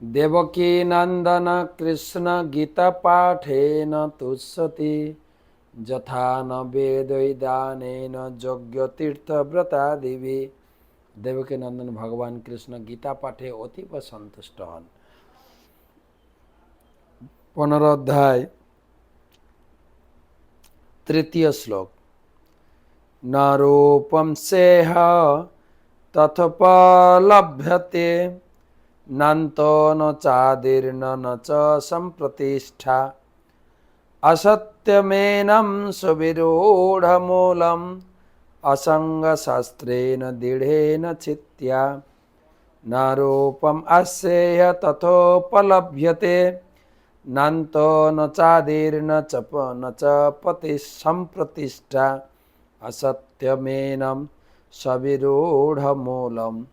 দেবকী নন্দন কৃষ্ণ গীতা পাঠেন তুষ্যতি যথা ন বেদৈদানেন যজ্ঞ তীর্থব্রতা দেবী। দেবকী নন্দন ভগবান কৃষ্ণ গীতা পাঠে অতীব সন্তুষ্ট হন। পনেরো তৃতীয় শ্লোক। ন রূপম সেহ তথোপলভ্যতে नान्तो न चादीर्न च सम्प्रतिष्ठा। असत्यमेनं सुविरूढमूलम् असङ्गशास्त्रेण दृढेन चित्त्या न रूपम् अस्येह तथोपलभ्यते। नन्तो न चादीर्न च न च पति सम्प्रतिष्ठा। असत्यमेनं सविरूढमूलम्।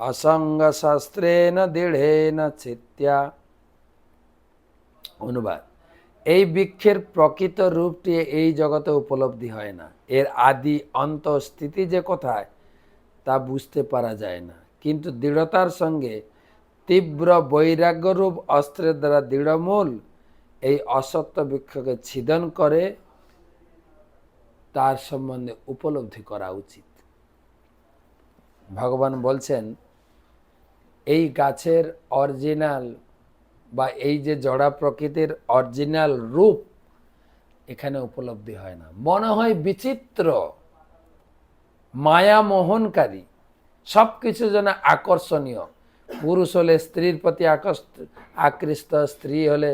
সবিরূঢ়মূলম অসঙ্গশাস্ত্রেণ দৃঢ়েন চিত্য়া অনুবাদ এই বৃক্ষের প্রকৃত রূপটি এই জগতে উপলব্ধি হয় না। এর আদি অন্ত স্থিতি যে কোথায়, তা বুঝতে পারা যায় না। কিন্তু দৃঢ়তার সঙ্গে তীব্র বৈরাগ্যরূপ অস্ত্রের দ্বারা দৃঢ়মূল এই অসত্য বৃক্ষকে ছিদন করে, তার সম্বন্ধে উপলব্ধি করা উচিত। ভগবান বলছেন এই গাছের অরিজিনাল বা এই যে জড়া প্রকৃতির অরিজিনাল রূপ এখানে উপলব্ধি হয় না। মনে হয় বিচিত্র, মায়া মোহনকারী সব কিছু যেন আকর্ষণীয়। পুরুষ হলে স্ত্রীর প্রতি আকর্ষ আকৃষ্ট, স্ত্রী হলে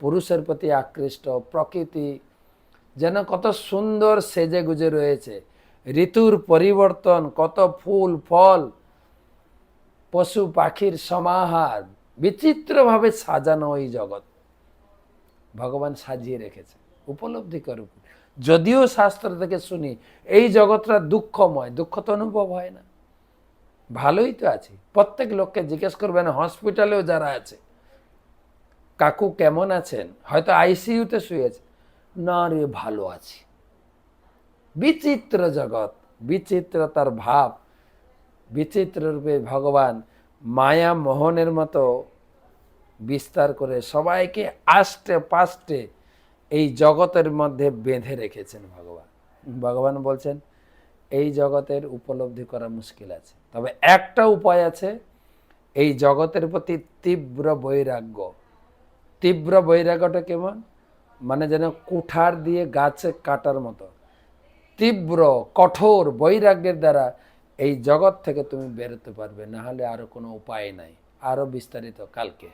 পুরুষের প্রতি আকৃষ্ট। প্রকৃতি যেন কত সুন্দর সেজে গুজে রয়েছে। ঋতুর পরিবর্তন, কত ফুল, ফল পশু পাখির সমাহার বিচিত্রভাবে সাজানো এই জগৎ। ভগবান সাজিয়ে রেখেছে উপলব্ধি করুক যদিও শাস্ত্র থেকে শুনি, এই জগৎটা দুঃখময়, দুঃখ তো অনুভব হয় না। ভালোই তো আছে। প্রত্যেক লোককে জিজ্ঞেস করবেন, হসপিটালেও যারা আছে? কাকু কেমন আছেন? হয়তো আইসিইউতে শুয়েছে। না রে, ভালো আছি। বিচিত্র জগৎ, বিচিত্রতার ভাব। বিচিত্র রূপে ভগবান মায়া মোহনের মতো বিস্তার করে সবাইকে আষ্টে পাষ্টে এই জগতের মধ্যে বেঁধে রেখেছেন ভগবান। ভগবান বলছেন, এই জগতের উপলব্ধি করা মুশকিল আছে। তবে একটা উপায় আছে, এই জগতের প্রতি তীব্র বৈরাগ্য। তীব্র বৈরাগ্যটা কেমন? মানে যেন কুঠার দিয়ে গাছে কাটার মতো। তীব্র, কঠোর বৈরাগ্যের দ্বারা এই জগৎ থেকে তুমি বেরোতে পারবে না হলে আরও কোনো উপায় নাই। আরও বিস্তারিত কালকে।